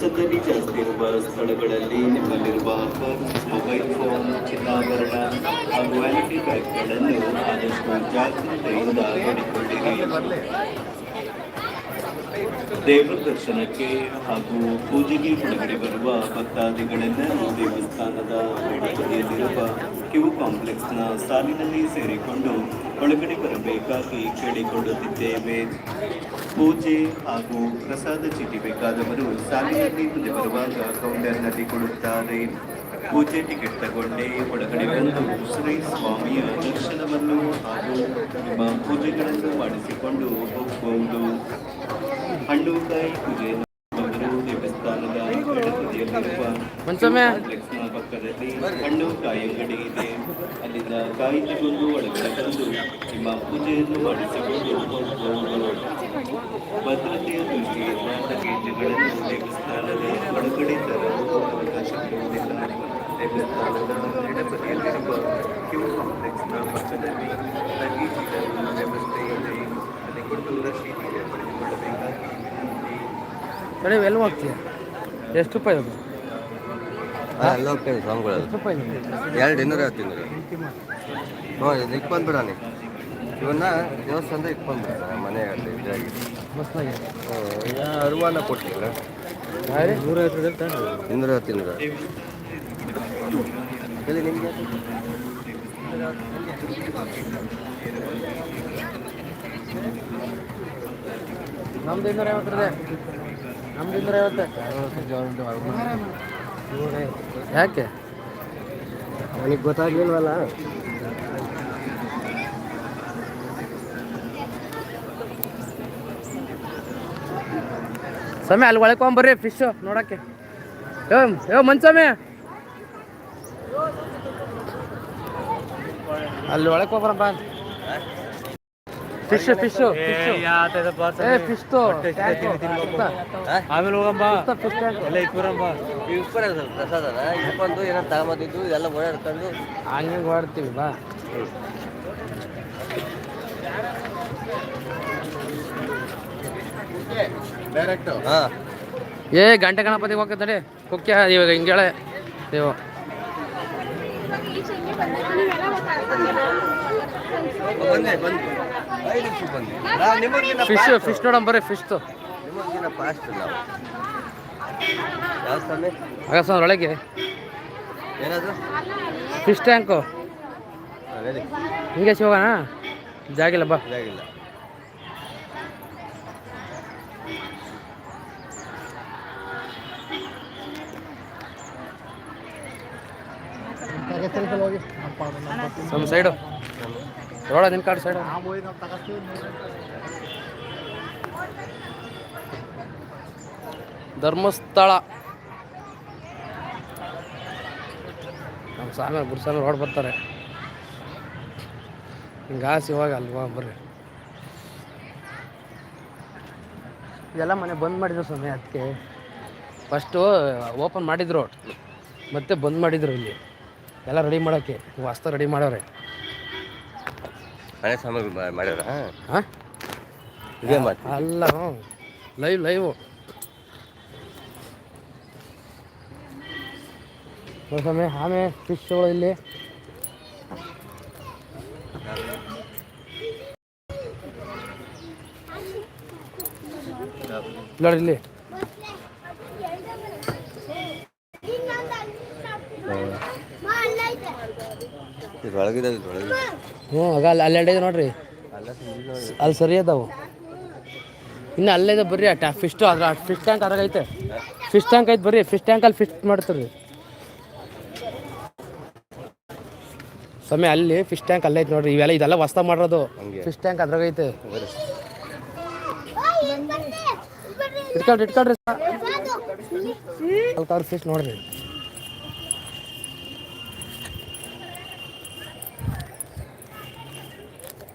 ಜಾಸ್ತಿ ಇರುವ ಸ್ಥಳಗಳಲ್ಲಿ ನಿಮ್ಮಲ್ಲಿರುವ ಮೊಬೈಲ್ ಫೋನ್ ಚಿನ್ನಾಭರಣ ಹಾಗೂ ವ್ಯಾಲಿಟಿ ಬ್ಯಾಗ್ಗಳನ್ನು ಆದಷ್ಟು ಜಾಗೃತೆಯಿಂದ ನೋಡಿಕೊಳ್ಳಿರಿ ದೇವರ ದರ್ಶನಕ್ಕೆ ಹಾಗೂ ಪೂಜೆಗೆ ಒಳಗಡೆ ಬರುವ ಭಕ್ತಾದಿಗಳೆಲ್ಲರೂ ದೇವಸ್ಥಾನದ ಎಡಬದಿಯಲ್ಲಿರುವ ಕ್ಯೂ ಕಾಂಪ್ಲೆಕ್ಸ್ನ ಸಾಲಿನಲ್ಲಿ ಸೇರಿಕೊಂಡು ಒಳಗಡೆ ಬರಬೇಕಾಗಿ ಕೇಳಿಕೊಳ್ಳುತ್ತಿದ್ದೇವೆ. ಪೂಜೆ ಹಾಗೂ ಪ್ರಸಾದ ಚೀಟಿ ಬೇಕಾದವರು ಸಾಲಿನಲ್ಲಿ ಮುಂದೆ ಬರುವಾಗ ಕೌಂಟರ್ನಲ್ಲಿ ಕೊಡುತ್ತಾರೆ ಪೂಜೆ ಟಿಕೆಟ್ ತಗೊಂಡೇ ಒಳಗಡೆ ಬಂದು ಶ್ರೀ ಸ್ವಾಮಿಯ ದರ್ಶನವನ್ನು ಹಾಗೂ ನಿಮ್ಮ ಪೂಜೆಗಳನ್ನು ಮಾಡಿಸಿಕೊಂಡು ಹೋಗಬಹುದು ಹಣ್ಣುಕಾಯಿ ಪೂಜೆಯನ್ನು ಮಾಡುವವರು ದೇವಸ್ಥಾನದ ಎಡಬದಿಯಲ್ಲಿರುವ ಮಂಚಮ್ಮೆ. ಕಾಂಪ್ಲೆಕ್ಸ್ನ ಪಕ್ಕದಲ್ಲಿ ಹಣ್ಣು ಕಾಯಿ ಅಂಗಡಿ ಇದೆ ಅಲ್ಲಿಂದ ಕಾಯಿ ತಗೊಂಡು ಒಳಗಡೆ ಬಂದು ನಿಮ್ಮ ಪೂಜೆಯನ್ನು ಮಾಡಿಸಿಕೊಂಡು ಹೋಗಬಹುದು ಭದ್ರತೆಯ ದೃಷ್ಟಿಯಿಂದ ಲಗೇಜುಗಳನ್ನು ದೇವಸ್ಥಾನದ ಒಳಗಡೆ ತರಲು ಅವಕಾಶವಿರುವುದಿಲ್ಲ ದೇವಸ್ಥಾನದ ಎಡಬದಿಯಲ್ಲಿರುವ ಕ್ಯೂ ಕಾಂಪ್ಲೆಕ್ಸ್ನ ಪಕ್ಕದಲ್ಲಿ ಲಗೇಜ್ ಇಡಲು ವ್ಯವಸ್ಥೆ ಇದೆ ಅಲ್ಲಿ ಕೊಟ್ಟು ರಶೀದಿಯನ್ನು ಪಡೆದುಕೊಳ್ಳಬೇಕಾಗಿ ವಿನಂತಿ. ಕಡೆ ಎಲ್ಲಿ ಹೋಗ್ತೀಯ? ಎಷ್ಟು ರೂಪಾಯಿ ಅದು? ಎಲ್ಲ ಹೋಗ್ತೇನೆ ಸ್ವಾಮಿಗಳು. ಎಷ್ಟು ರೂಪಾಯಿ ಇದು? ಎರಡು ಇನ್ನೂರ ಐವತ್ತು ಇನ್ನೂರ. ಹ್ಞೂ ಇದು ಇಕ್ಕೊಂಡ್ಬಿಡಾನೆ ಇವನ್ನ ದೇವಸ್ಥಾನದ ಇಕ್ಕೊಂಡ್ಬಿಡ ಮನೆ ಅಲ್ಲಿ ಇದಾಗಿ ಮಸ್ತಾಗಿ ಅರುವಾನ ಕೊಟ್ಟಿಲ್ಲ ನೂರ ಐವತ್ತು ಇನ್ನೂರ ಐವತ್ತು ಇನ್ನೂರ. ಎಲ್ಲಿ ನಿಮಗೆ. ನಮ್ದು ಇನ್ನೂರ ಐವತ್ತು ಇದೆ ಯಾಕೆ? ಅವನಿಗೆ ಗೊತ್ತಾಗ್ಲಿಲ್ವಲ್ಲ? ಸಮಯ ಅಲ್ಲಿ ಒಳಕೊಂಬರ್ರಿ ಫಿಶ್ ನೋಡಕ್ಕೆ. ಯೋ ಮಂಚಮೆ ಅಲ್ಲಿ ಒಳಗೆ ಹೋಗ್ಬರಪ್ಪ. ಫಿಶ್ ಫಿಶ್ ಏ ಫಿಶ್ ಆಮೇಲೆ ಹೋಗಂಬ ಎಲ್ಲ ಏನೋ ತಗೊಂಬಂದಿದ್ದು ಓಡಾಡ್ಕೊಂಡು ಹಂಗೆ ಓಡಾಡ್ತೀವಿ ಬಾ. ಹಾಂ. ಏ ಗಂಟೆ ಗಣಪತಿ ಹೋಗ್ತದೆ ಕುಕ್ಕೆ ಇವಾಗ ಹಿಂಗೇಳೆ. ದೇವ ಬಂದೆ ಬಂದು. ಐದು ನಿಮಿಷ ಬಂದೆ. ನಾವು ನಿಮಗಿನ್ನ ಫಿಶ್ ಫಿಶ್ ನೋಡಮ್ ಬರ್ರಿ ಫಿಶ್ ಫಾಸ್ಟ್ ನಾವು ಯಾವ ಒಳಗೆ. ಫಿಶ್ ಟ್ಯಾಂಕು ಹಿಂಗೆ ಶಿವಣ ಜಾಗಿಲ್ಲ ಬಾ. ಜಾಗಿಲ್ಲ ಸೈಡು ರೋಡ ನಿನ್ ಕಾರ್ಡ್ ಸೈಡ್ ಧರ್ಮಸ್ಥಳ. ನಮ್ಮ ಸ್ವಾಮಿ ಗುರುಸ್ವಾಮಿ ರೋಡ್ ಬರ್ತಾರೆ. ಹಿಂಗೆ ಆಸಿ ಇವಾಗ ಅಲ್ವಾ ಬರ್ರಿ. ಇದೆಲ್ಲ ಮನೆ ಬಂದ್ ಮಾಡಿದ್ರು ಸ್ವಾಮಿ ಅದಕ್ಕೆ. ಫಸ್ಟು ಓಪನ್ ಮಾಡಿದ್ರು. ಮತ್ತೆ ಬಂದ್ ಮಾಡಿದ್ರು ಇಲ್ಲಿ. ಎಲ್ಲ ರೆಡಿ ಮಾಡೋಕ್ಕೆ. ವಾಸ್ತ ರೆಡಿ ಮಾಡೋರೆ. ಹಳೆ ಸಾಮಗ್ರಿ ಮಾಡ್ಯಾರ ಹಾಂ. ಇದೇ ಮಾತು. ಅಲ್ಲ ಲೈವ್ ಲೈವ್. ಸ್ವಾಮಿ ಆಮೆ ಫಿಶ್ಗಳು ಇಲ್ಲಿ. ನೋಡಿ ಇಲ್ಲಿ ಇದು ಒಳಗಿದೆ ಇದು ಒಳಗಿದೆ ಹ್ಞೂ ಆಗ ಅಲ್ಲಿ ಅಲ್ಲಿ ಇದೆ ನೋಡ್ರಿ. ಅಲ್ಲ. ಅಲ್ಲಿ ಸರಿ ಅದಾವು. ಇನ್ನು ಅಲ್ಲೇ ಇದೆ ಬರ್ರಿ ಆ ಫಿಶ್ ಅದ್ರ ಫಿಶ್ ಟ್ಯಾಂಕ್ ಅದಾಗೈತೆ ಐತೆ. ಫಿಶ್ ಟ್ಯಾಂಕ್ ಐತೆ ಬರ್ರಿ ಫಿಶ್ ಟ್ಯಾಂಕಲ್ಲಿ ಫಿಶ್ ಮಾಡ್ತೀರಿ ಸಮಯ ಅಲ್ಲಿ ಫಿಶ್ ಟ್ಯಾಂಕ್ ಅಲ್ಲೇ ಐತೆ ನೋಡ್ರಿ. ಇವೆಲ್ಲ ಇದೆಲ್ಲ ವಸ್ತ ಮಾಡಿರೋದು. ಫಿಶ್ ಟ್ಯಾಂಕ್ ಅದ್ರಾಗ ಐತೆ. ಬರ್ರಿ. ಇಟ್ಕೊಳ್ರಿ ಇಟ್ಕೊಳ್ರಿ. ಫಿಶ್ ನೋಡ್ರಿ.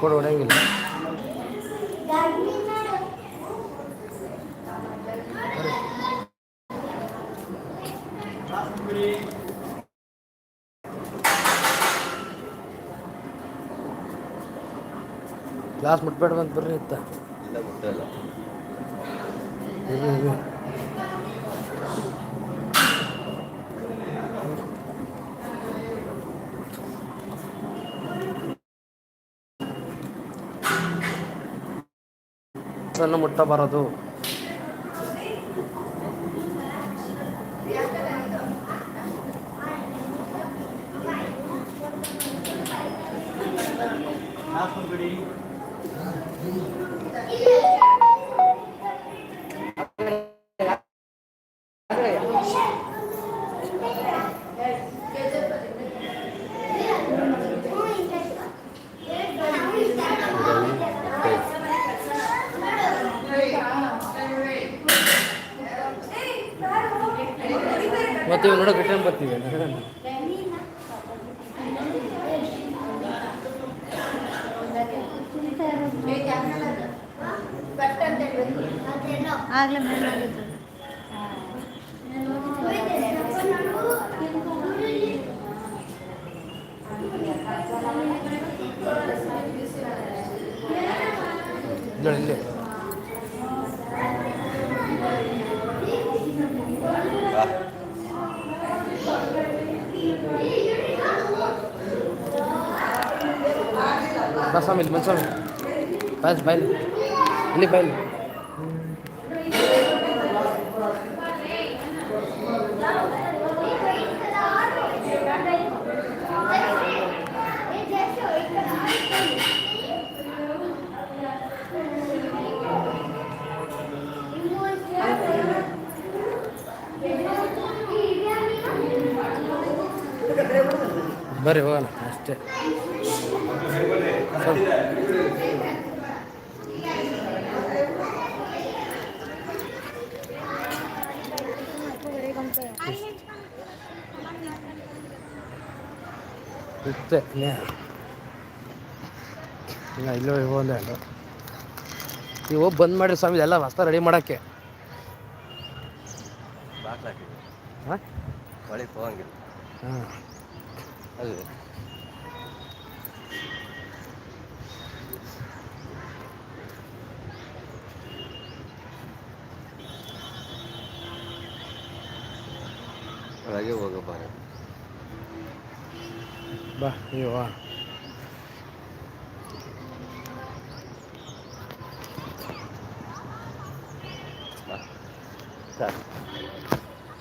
ಫೋನ್ ಹೊಡಂಗಿಲ್ಲ ಗ್ಲಾಸ್ ಮುಟ್ಬೇಡ ಬಂದು ಬರ್ರಿ ಇತ್ತ ಇಲ್ಲ ಮುಟ್ಟಲ್ಲ ಅದನ್ನು ಮುಟ್ಟಬಾರದು ಮತ್ತೆ ಇವ್ ನೋಡೋಕೆ ರಿಟರ್ನ್ ಬರ್ತೀವಿ ಆಗ್ಲೇ ಬಾ ಸ್ವಾಮಿ ಇಲ್ಲಿ ಬಂದು ಸ್ವಾಮಿ ಬಸ್ ಬೈಲಿ ಇಲ್ಲಿ ಬೈಲಿ ಬರ್ರಿ ಹೋಗೋಣ ಅಷ್ಟೇ ಸ್ವಾಮಿ. ಇಷ್ಟೇ ಇಲ್ಲ ಇಲ್ಲೋ ಇವೋ ಅಲ್ಲ ನೀವು ಹೋಗಿ ಬಂದ್ ಮಾಡಿರಿ ಸ್ವಾಮಿ ಎಲ್ಲ ಹೊಸ್ತ ರೆಡಿ ಮಾಡೋಕ್ಕೆ. ಹಾಂ ಒಳಗೆ ಹೋಗಂಗಿಲ್ಲ ಹಾಂ ಅದು ಒಳಗೆ ಹೋಗಬಾರದು ಬಾ ನೀವು ಬಾ ಬಾ ಸಾಕು